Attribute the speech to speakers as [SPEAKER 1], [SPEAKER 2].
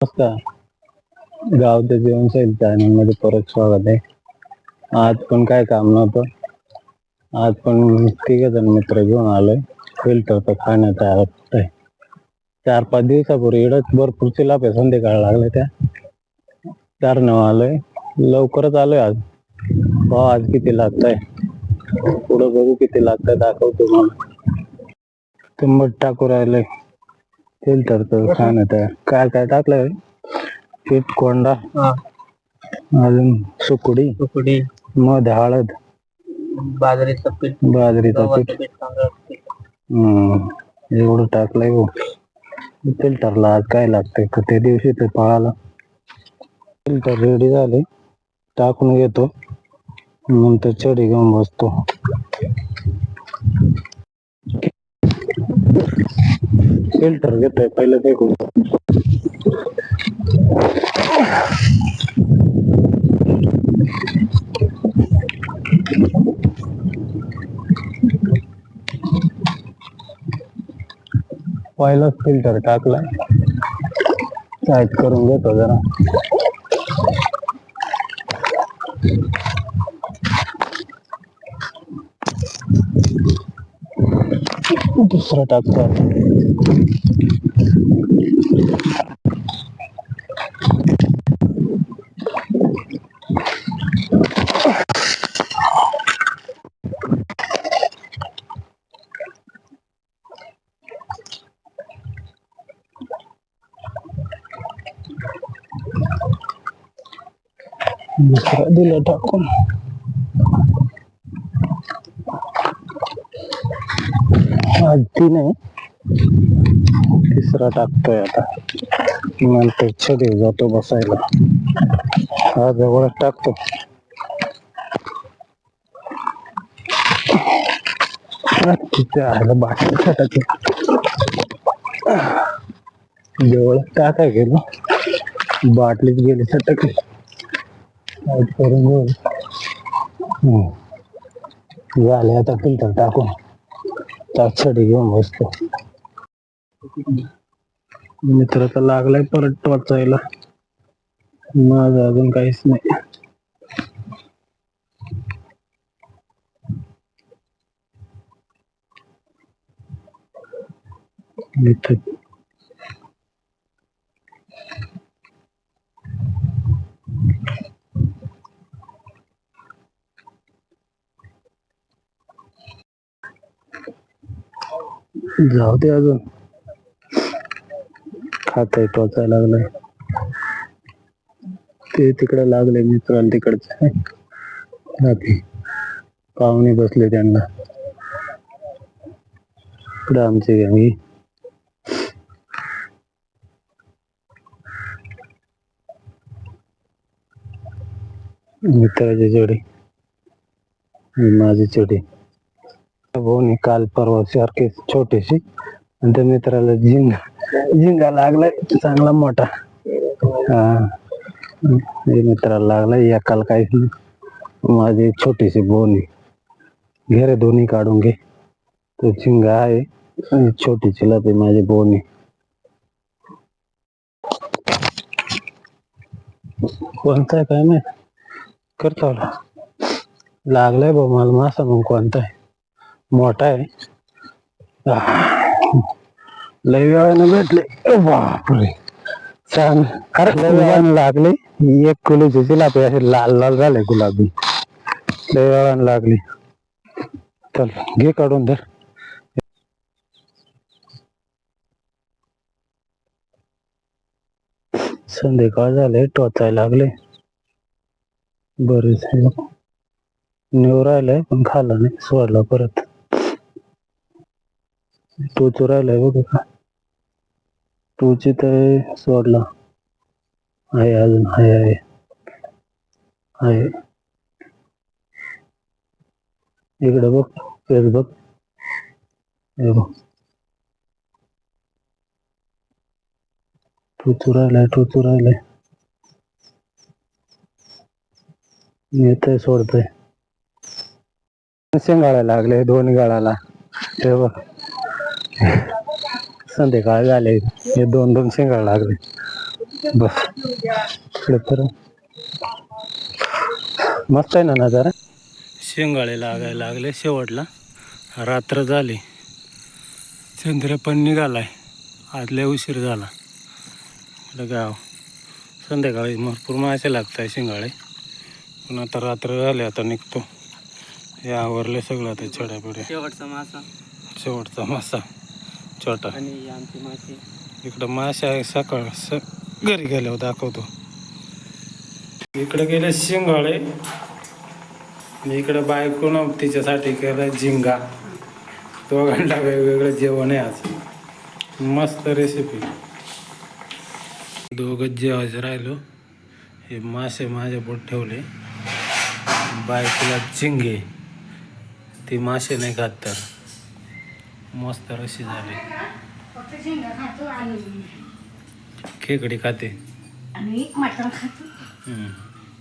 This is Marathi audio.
[SPEAKER 1] नमस्कार. गावच्या जीवनशैली चॅनलमध्ये परत स्वागत आहे. आज पण काय काम नव्हतं. आज पण तिघ जण मित्र घेऊन आलोय. फिल्टर तर खाण्यात आहे. चार पाच दिवसापूर्वी इडच भरपूर चिलापे संध्याकाळ लागले त्या. चार नव आलोय. लवकरच आलोय आज. भाव आज किती लागतंय? पुढं बघू किती लागतंय दाखवतो मला ते टाकू राहिलंय. फिल्टर तर खाण्यात आहे काय काय टाकलंय? पीठ कोंडा अजून सुकुडी
[SPEAKER 2] तुकडी
[SPEAKER 1] मध हळद
[SPEAKER 2] बाजरीचं पीठ
[SPEAKER 1] बाजरीचं पीठ. एवढं टाकलंय हो. फिल्टरला आज काय लागतंय? का त्या दिवशी ते पळाला. फिल्टर रेडी झाले टाकून घेतो. नंतर चढी घेऊन बसतो. फिल्टर घेतोय पहिलं ते पहिलाच फिल्टर टाकला टाईट करून घेतो जरा. दुसरा टाकतो आता. दुसरा दिला टाकून अगदी नाही. तिसरा टाकतोय आता. नंतर देऊ जातो बसायला. हा जवळच टाकतो. बाकी बाटली टाकायची जवळ टाकाय गेलो. बाटलीत गेली सटकली. करून झाले आता फिल्टर टाकून. ताकछडी घेऊन बसतो. मित्र तर लागलाय परत वाचायला माझं अजून काहीच नाही. मित्र जाऊ दे अजून. खात टोचायला लागलाय. ते तिकडे लागले मित्राला तिकडचे. रात्री पाहुणे बसले त्यांना. इकडे आमची गंगी. मित्राची जोडी. माझी जोडी. भाऊनी काल परवा सारखे छोटीशी. आणि त्या मित्राला झिंगा झिंगा लागलाय चांगला मोठा. हा. मित्राला लागलाय एकाला काहीच नाही माझी छोटीशी बोनी घे रे दोन्ही काढून घे. तो झिंगा आहे छोटीशी छोटी माझी बोनी कोणता आहे काय माहीत? करतो लागलाय भाऊ मला मासा मग कोणता आहे? मोठा आहे. लय वेळानं भेटले. बापरे. छान. अरे लय वेळानं लागले. एक किलोची जिलापी असे लाल लाल झाले गुलाबी. लय वेळानं लागली. चल घे काढून धर. संध्याकाळ झाले टोचायला लागले. बरेच नेऊ राहिलंय पण खाल्ला नाही. सोडला परत. टोचू राहिलाय बघ का टोची तर सोडला. आहे अजून आहे आहे. आहे. इकडे बघ तेच बघ. हे बघ. टोचू राहिलाय टोचू राहिलाय. येतोय सोडतोय. शेंगाळा लागले दोन गाळाला. ते बघ. संध्याकाळ झाले. हे दोन दोन शेंगाळ लागले. बस. इकडे तर मस्त आहे ना नजारा? शेंगाळे लागायला लागले शेवटला. रात्र झाली. चंद्र पण निघालाय. आज लय उशीर झाला. गाव. संध्याकाळी भरपूर मासे लागत आहे शिंगाळे. पण आता रात्र झाली आता निघतो. हे आवरले सगळं आता छोट्या पिढ्या
[SPEAKER 2] शेवटचा मासा.
[SPEAKER 1] शेवटचा मासा. छोटा.
[SPEAKER 2] आणि ही आमची माशी.
[SPEAKER 1] इकडं मासे आहे सकाळ स घरी गेल्यावर दाखवतो. इकडे गेले शिंगाळे. इकडं बायकोनं तिच्यासाठी केलं झिंगा. दोघांना वेगवेगळं जेवण आहे आज. मस्त रेसिपी दोघं जेवायचं राहिलो. हे मासे माझ्या पोट ठेवले. बायकोला झिंगे. ती मासे नाही खात तर. मस्त रशी झाली. खेकडी खाते.
[SPEAKER 3] आणि मटण खातो.